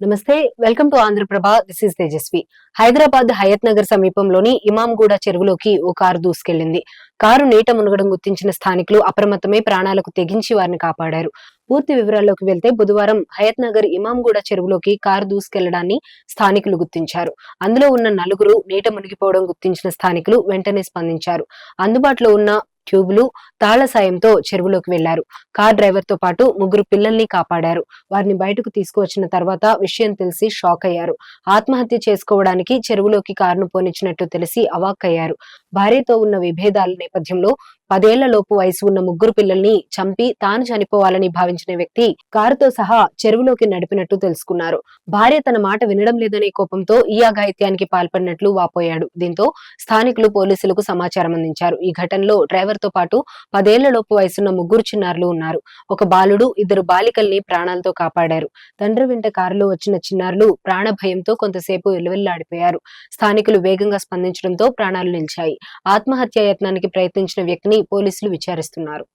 Namaste welcome to Andhra Prabha. This is Tejaswi. Hyderabad Hayat Nagar సమీపంలోని ఇమాంగూడ చెరువులోకి ఓ car దూసుకెళ్ళింది car నీట మునగడం గుర్తించిన స్థానికులు అప్రమత్తమై ప్రాణాలకు తెగించి వారిని కాపాడారు. పూర్తి వివరాల్లోకి వెళ్తే బుధవారం హయత్ నగర్ ఇమాంగూడ చెరువులోకి కారు దూసుకెళ్ళడాన్ని స్థానికులు గుర్తించారు. అందులో ఉన్న నలుగురు నీట మునిగిపోవడం గుర్తించిన స్థానికులు వెంటనే స్పందించారు. అందుబాటులో ఉన్న ట్యూబులు తాళ్ళ సాయంతో చెరువులోకి వెళ్ళారు కార్ డ్రైవర్తో పాటు ముగ్గురు పిల్లల్ని కాపాడారు. వారిని బయటకు తీసుకువచ్చిన తర్వాత విషయం తెలిసి షాక్ అయ్యారు. ఆత్మహత్య చేసుకోవడానికి చెరువులోకి కారును పోనిచ్చినట్టు తెలిసి అవాక్కయ్యారు. భార్యతో ఉన్న విభేదాల నేపథ్యంలో పదేళ్ళ లోపు వయసు ఉన్న ముగ్గురు పిల్లల్ని చంపి తాను చనిపోవాలని భావించిన వ్యక్తి కారుతో సహా చెరువులోకి నడిపినట్టు తెలుసుకున్నారు. భార్య తన మాట వినడం లేదనే కోపంతో ఈ అఘాయిత్యానికి పాల్పడినట్లు వాపోయాడు. దీంతో స్థానికులు పోలీసులకు సమాచారం అందించారు. ఈ ఘటనలో డ్రైవర్ తో పాటు పదేళ్ళలోపు వయసున్న ముగ్గురు చిన్నారులు ఉన్నారు. ఒక బాలుడు ఇద్దరు బాలికల్ని ప్రాణాలతో కాపాడారు. తండ్రి వెంట కారులో వచ్చిన చిన్నారులు ప్రాణ భయంతో కొంతసేపు వెలువెల్లాడిపోయారు. స్థానికులు వేగంగా స్పందించడంతో ప్రాణాలు నిలిచాయి. ఆత్మహత్య యత్నానికి ప్రయత్నించిన వ్యక్తిని పోలీసులు విచారిస్తున్నారు.